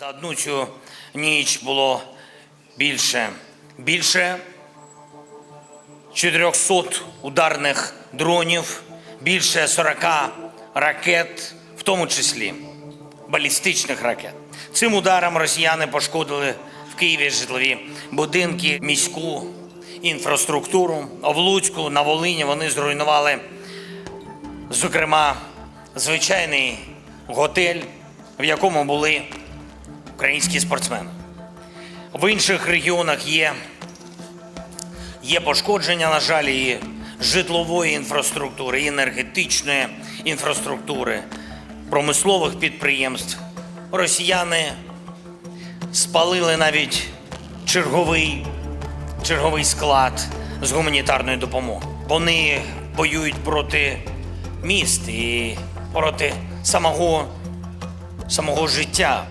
За одну цю ніч було більше, більше 400 ударних дронів, більше 40 ракет, в тому числі балістичних ракет. Цим ударом росіяни пошкодили в Києві житлові будинки, міську інфраструктуру. В Луцьку, на Волині вони зруйнували, зокрема, звичайний готель, в якому були українські спортсмени. В інших регіонах є, є пошкодження, на жаль, і житлової інфраструктури, і енергетичної інфраструктури, промислових підприємств. Росіяни спалили навіть черговий, черговий склад з гуманітарної допомоги. Вони воюють проти міст і проти самого, самого життя